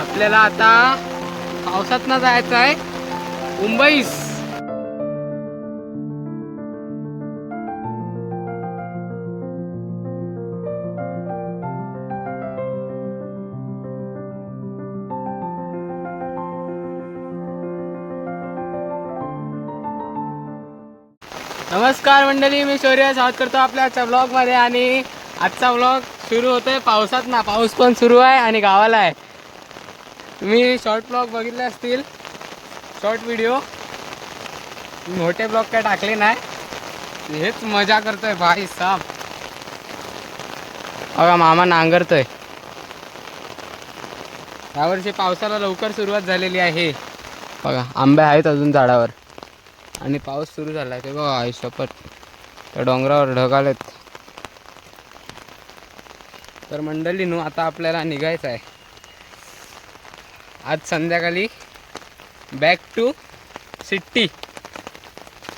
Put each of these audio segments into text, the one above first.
आपल्याला आता पावसात ना जायचं आहे. मुंबईस. नमस्कार मंडळी मी शौर्य. स्वागत करतो आपल्या आजच्या ब्लॉगमध्ये आणि आजचा ब्लॉग सुरू होतोय पावसात ना पाऊस पण सुरू आहे आणि गावाला आहे. तुम्ही शॉर्ट ब्लॉग बघितले असतील. शॉर्ट व्हिडिओ मोठे ब्लॉग काय टाकले नाही. हेच मजा करतोय भाई साब. अगा मामा नांगरतोय. यावर्षी पावसाला लवकर सुरुवात झालेली आहे. बघा आंबे आहेत अजून झाडावर. आणि पाऊस सुरू झाला आहे ते बघा आई शपथ. त्या डोंगरावर ढगालेत तर मंडळीनो आता आपल्याला निघायचं आहे. आज संध्याकाळी बॅक टू सिटी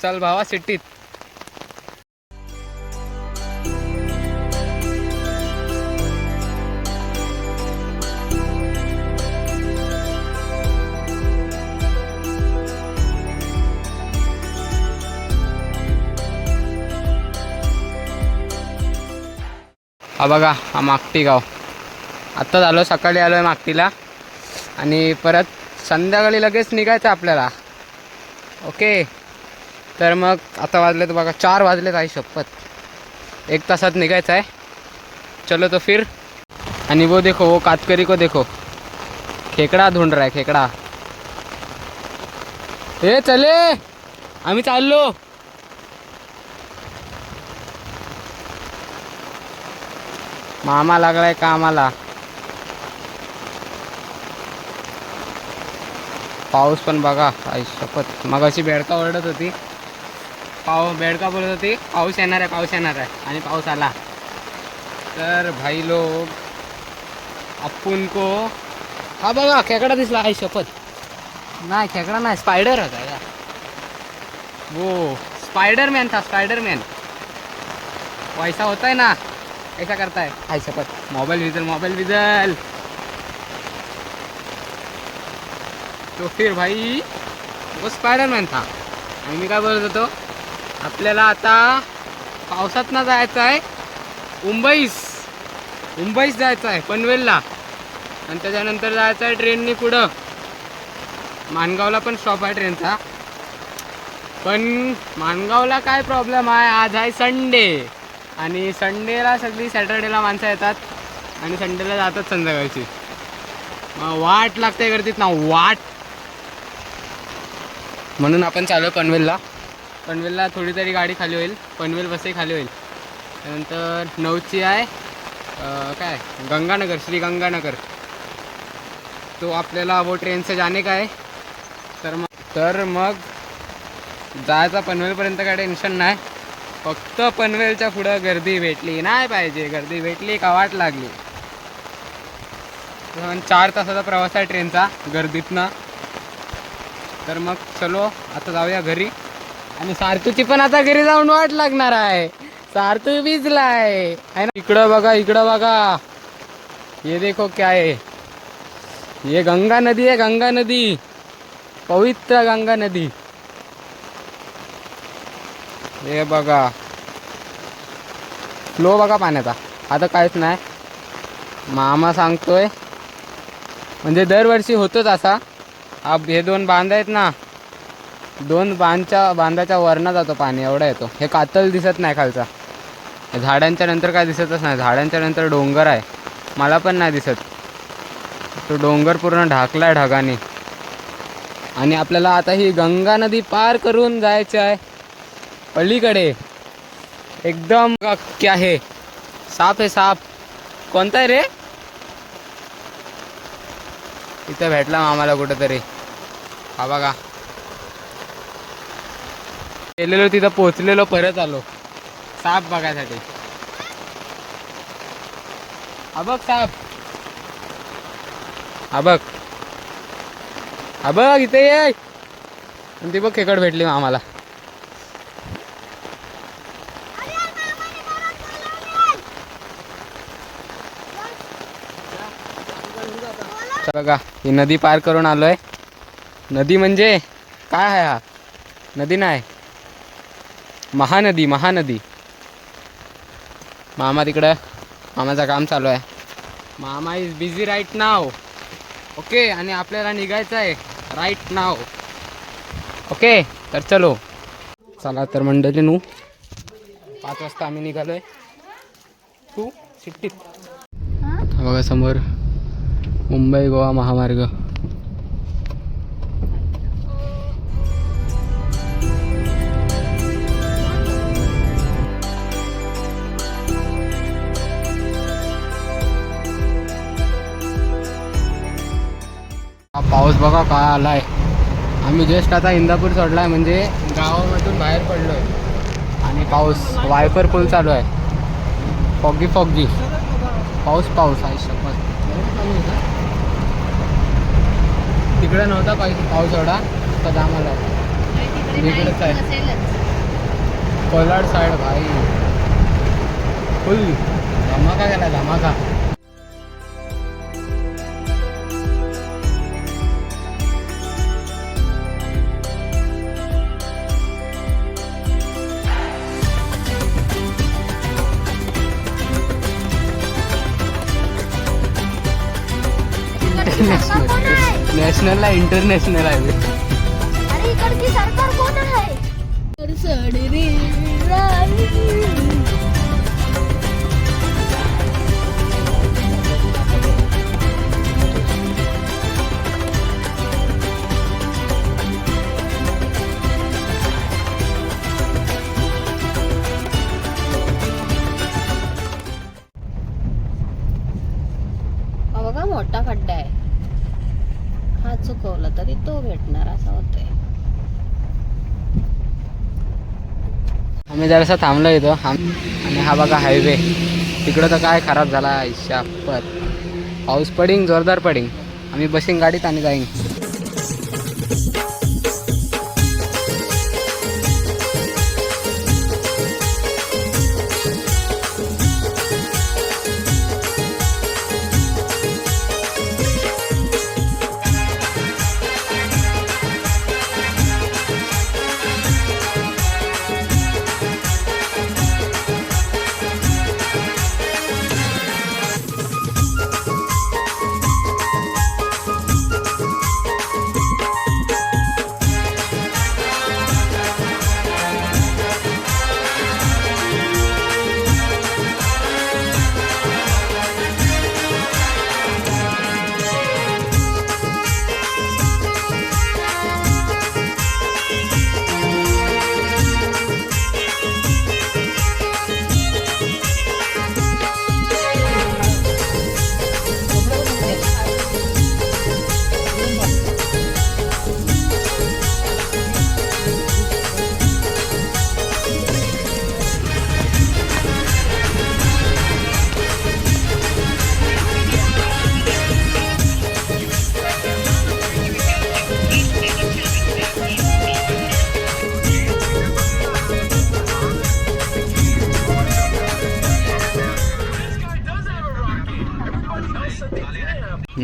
चल भावा सिट्टीत हा बघा हा मागटी गाव. आत्ताच आलो सकाळी आलो आहे मागटीला आणि परत संध्याकाळी लगेच निघायचं आपल्याला. ओके? तर मग आता वाजलेत बघा चार वाजलेत आहे शपथ. एक तासात निघायचं आहे. चलो तो फिर. आणि वो देखो वो कातकरी को देखो. खेकडा धुंड रहा है खेकडा. हे चले! आम्ही चाललो. मामा लागलाय कामाला. पाऊस पण बघा आई शपथ. मग अशी बेडका ओरडत होती. पाव बेडका बोलत होती पाऊस येणार आहे पाऊस येणार आहे. आणि पाऊस आला. तर भाई लोक आपण को हा बघा खेकडा दिसला आई शपथ. नाही खेकडा नाही स्पायडर होता का? वो स्पायडरमॅन था स्पायडरमॅन. पैसा होताय ना ऐसा करताय. आई शपथ. मोबाईल विजल मोबाईल विजल. तो फिर भाई वो स्पायडरमॅन था. आणि मी काय बोलत होतो? आपल्याला आता पावसात ना जायचं आहे मुंबईस. मुंबईस जायचं आहे पनवेलला. आणि त्याच्यानंतर जायचं आहे ट्रेननी पुढं. माणगावला पण स्टॉप आहे ट्रेनचा पण माणगावला काय प्रॉब्लेम आहे? आज आहे संडे आणि संडेला सगळी सॅटर्डेला माणसं येतात. आणि संडेला जातात संध्याकाळची. वाट लागते गर्दीत ना वाट म्हणून आपण चालू आहे पनवेलला. पनवेलला थोडी तरी गाडी खाली होईल. पनवेल बसही खाली होईल. त्यानंतर नऊची आहे काय? गंगानगर श्री गंगानगर. तो आपल्याला वो ट्रेनचं जाणे काय आहे. तर मग तर मग जायचा पनवेलपर्यंत काय टेन्शन नाही. फक्त पनवेलच्या पुढं गर्दी भेटली नाही पाहिजे. गर्दी भेटली का वाट लागली चार तासाचा प्रवास आहे ट्रेनचा गर्दीतनं. तर मग चलो आता जाऊया घरी. आणि सारतूची पण आता घरी जाऊन वाट लागणार आहे. सारतू भिजलाय. आहे ना? इकडं बघा इकडं बघा. ये देखो क्या आहे. ये गंगा नदी आहे गंगा नदी. पवित्र गंगा नदी. हे बघा. फ्लो बघा पाण्याचा. आता काहीच नाही. मामा सांगतोय. म्हणजे दरवर्षी होतोच असा. हा हे दोन बांध आहेत ना दोन बांधच्या बांधाच्या वरनं जातो पाणी एवढा येतो. हे कातल दिसत नाही खालचा. झाडांच्या नंतर काय दिसतच नाही. झाडांच्या नंतर डोंगर आहे. मला पण नाही दिसत. तो डोंगर पूर्ण ढाकलाय ढगाने. आणि आपल्याला आता ही गंगा नदी पार करून जायचं आहे. पलीकडे. एकदम का- क्या साप आहे साप. कोणता आहे रे? इथं भेटला आम्हाला कुठंतरी. हा बघा. गेलेलो तिथं पोचलेलो परत आलो. साप बघायसाठी. हा बघ साप. हा बघ. हा बघ इथे ये. आणि ती बघ खेकड भेटली आम्हाला. बघा ही नदी पार करून आलोय. नदी म्हणजे काय आहे हा? नदी नाही. महानदी महानदी. मामा तिकडं. मामाचं काम चालू आहे. मामा is busy right now okay आणि आपल्याला निघायचं आहे राईट नाव ओके तर चलो. चला तर मंडळी नू. पाच वाजता आम्ही निघालोय. तू सिट्टीत बघा समोर. मुंबई गोवा महामार्ग. पाऊस बघा काय आहे. आम्ही जस्ट आता इंदापूर सोडलाय म्हणजे गावामधून बाहेर पडलो आहे आणि पाऊस वायपर पूल चालू आहे. फॉगी फॉगी पाऊस पाऊस आहे शपथ तिकडे नव्हता पाहिजे पाऊस एवढा तर आम्हाला इकडेच आहे. कोलाड साईड भाई. फुल धमाका गेला धमाका. नॅशनलला इंटरनॅशनल आहे. अरे इकडची सरकार कोण आहे? रे हा बघा मोठा खड्डा आहे. हा चुकवला तरी तो भेटणार असा होतोय. आम्ही जरासा थांबलो इथं. आम- आणि हा बघा हायवे तिकडं तर काय खराब झाला शापत पाऊस पडिंग जोरदार पडिंग. आम्ही बसिंग गाडीत आणि जाईन.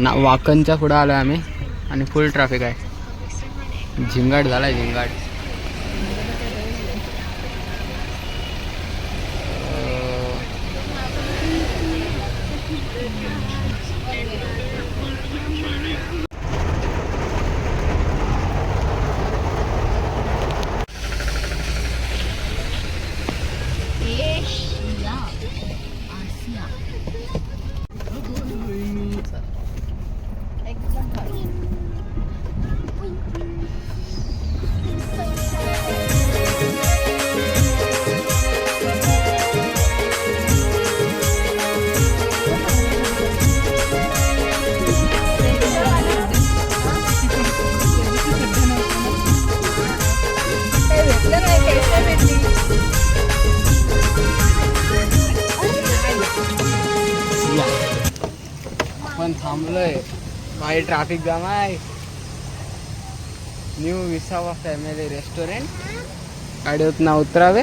ना वाकणच्या पुढं आलो आम्ही आणि फुल ट्रॅफिक आहे. झिंगाट झाला आहे झिंगाट. बाहेर ट्रॅफिक जाम आहे. न्यू विसावा फॅमिली रेस्टॉरंट गाडीत ना उतरावे.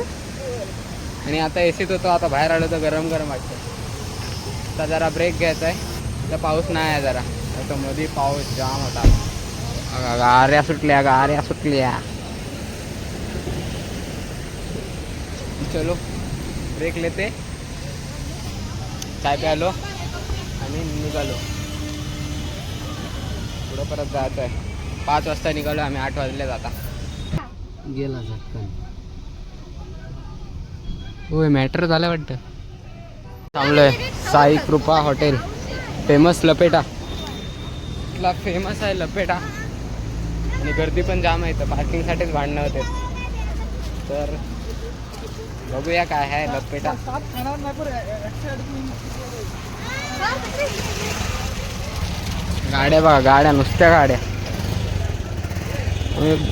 आणि आता एसीत होतो आता बाहेर आलो तर गरम गरम वाटतं. आता जरा ब्रेक घ्यायचा आहे. तर पाऊस नाही आहे जरा. आता मध्ये पाऊस जाम होता. गाऱ्या सुटल्या गाऱ्या सुटल्या. चलो ब्रेक लेते. काय प्यालो. आणि निघालो. पुढं परत जायचं आहे. पाच वाजता निघालो आम्ही आठ वाजले जाता. गेला झटकन होय मॅटर झालं वाटतं. थांबलोय. साई कृपा हॉटेल. फेमस लपेटा. इथला फेमस आहे लपेटा. आणि गर्दी पण जाम आहे इथं. पार्किंगसाठीच भांडणं होते. तर बघूया काय आहे लपेटा. गाड्या बघा गाड्या नुसत्या गाड्या.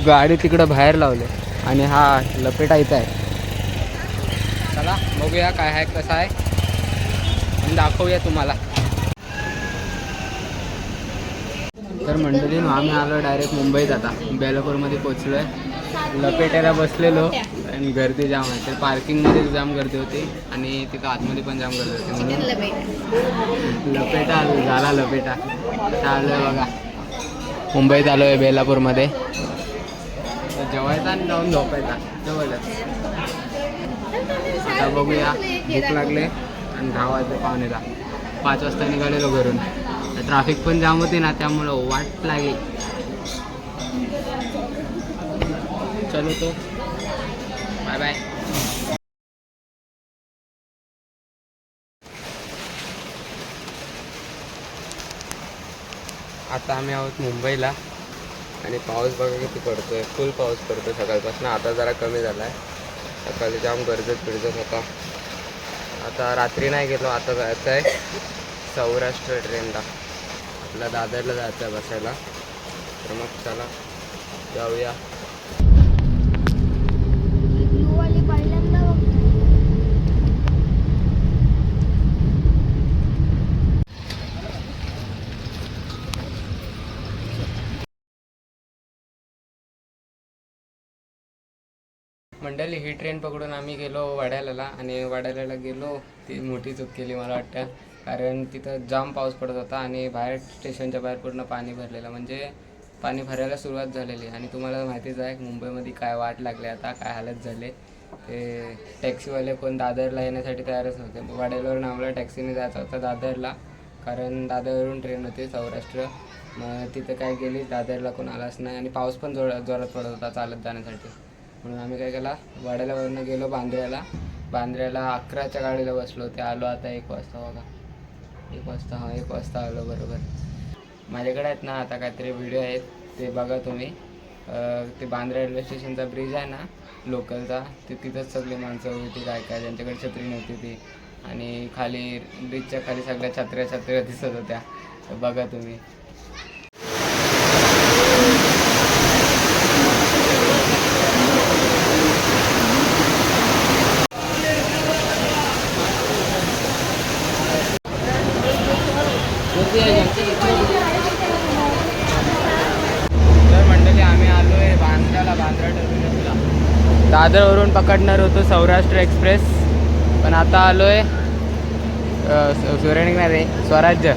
गाडी तिकडं बाहेर लावले. आणि हा लपेटा इथं आहे. चला बघूया काय आहे कसं आहे. आणि दाखवूया तुम्हाला. तर मंडळी आम्ही आलो डायरेक्ट मुंबईत आता. बेलापूरमध्ये पोचलो आहे लपेट्याला बसलेलो. आणि गर्दी जाम आहे. तर पार्किंगमध्ये जाम गर्दी होती आणि तिथं आतमध्ये पण जाम गर्दी होती म्हणून. लपेटा आलो झाला लपेटा. आता आलो आहे बघा. मुंबईत आलो आहे बेलापूरमध्ये. तर जेवायचा आणि जाऊन झोपायचा. जवळच. आता बघूया. भूक लागले आणि दहा वाजता पाच वाजता निघालेलो घरून. ट्रॅफिक पण जाम होती ना त्यामुळं वाट लागली. चलो तो. बाय. आता आम्ही आहोत मुंबईला आणि पाऊस बघा किती पडतोय. फुल पाऊस पडतो सकाळपासून. आता जरा कमी झाला आहे सकाळी जाम गरजत फिरजत होता आता रात्री नाही गेलो आता जायचं आहे सौराष्ट्र ट्रेनला. आपल्या दादरला जायचं आहे बसायला. तर मग चला जाऊया. मंडळी ही ट्रेन पकडून आम्ही गेलो वाड्याला आणि वड्याला गेलो. ती मोठी चूक केली मला वाटतं. कारण तिथं जाम पाऊस पडत होता आणि बाहेर स्टेशनच्या बाहेर पूर्ण पाणी भरलेलं. म्हणजे पाणी भरायला सुरुवात झालेली. आणि तुम्हाला माहितीच आहे मुंबईमध्ये काय वाट लागली आता काय हालत झाले. ते टॅक्सीवाले कोण दादरला येण्यासाठी तयारच नव्हते. वाड्यावरून आम्हाला टॅक्सीने जायचं होतं दादरला. कारण दादरवरून ट्रेन होती सौराष्ट्र. मग तिथं काय गेली दादरला कोण आलाच नाही. आणि पाऊस पण जोर जोरात पडत होता चालत जाण्यासाठी. म्हणून आम्ही काय केला वाड्यालावरनं गेलो बांद्र्याला. बांद्र्याला अकराच्या गाडीला बसलो ते आलो आता एक वाजता बघा. एक वाजता हां एक वाजता आलो बरोबर. माझ्याकडे आहेत ना आता काहीतरी व्हिडिओ आहेत ते बघा तुम्ही. ते बांद्रा रेल्वे स्टेशनचा ब्रिज आहे ना लोकलचा ते तिथंच सगळी माणसं होती काय काय ज्यांच्याकडे छत्री नव्हती ती. आणि खाली ब्रिजच्या खाली सगळ्या छत्र्या छत्र्या दिसत होत्या. तर बघा तुम्ही तर मंडळी आम्ही आलो आहे बांद्राला बांद्रा टर्मिनसला दादरवरून पकडणार होतो सौराष्ट्र एक्सप्रेस. पण आता आलो आहे सूर्यनिक नाही रे स्वराज्य.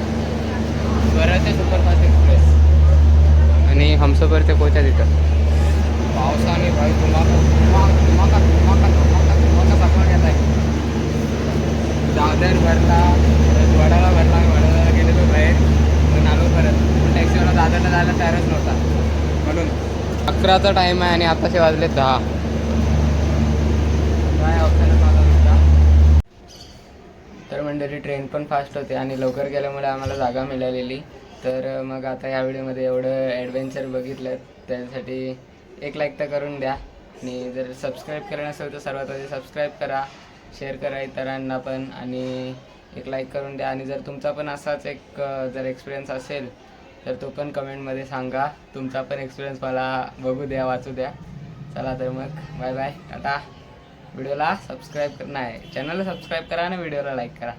स्वराज्य सुपरफास्ट एक्सप्रेस. आणि हमसफरचे कोच आहे तिथं पावसाने भाई घेत आहे. दादर भरला वडाला भरला वडाला गेलेलो बाहेर पण आलो परत. पण टॅक्सीवाला दादरला जायला तयारच नव्हता. म्हणून अकराचा टाईम आहे आणि आताचे वाजले दहा काय ऑप्शन तर तरी ट्रेन पण फास्ट होते आणि लवकर गेल्यामुळे आम्हाला जागा मिळालेली. तर मग आता या व्हिडिओमध्ये एवढं ॲडव्हेंचर बघितलं त्यासाठी एक लाईक तर करून द्या. आणि जर सबस्क्राईब केलं नसेल तर सर्वात आधी सबस्क्राईब करा शेअर करा इतरांना पण आणि एक लाईक करून द्या. आणि जर तुमचा पण असाच एक जर एक्सपिरियन्स असेल तर तो पण कमेंटमध्ये सांगा. तुमचा पण एक्सपिरियन्स मला बघू द्या वाचू द्या. चला तर मग बाय बाय टाटा. व्हिडिओला सबस्क्राईब कर आहे. चॅनलला सबस्क्राईब करा आणि व्हिडिओला लाईक करा.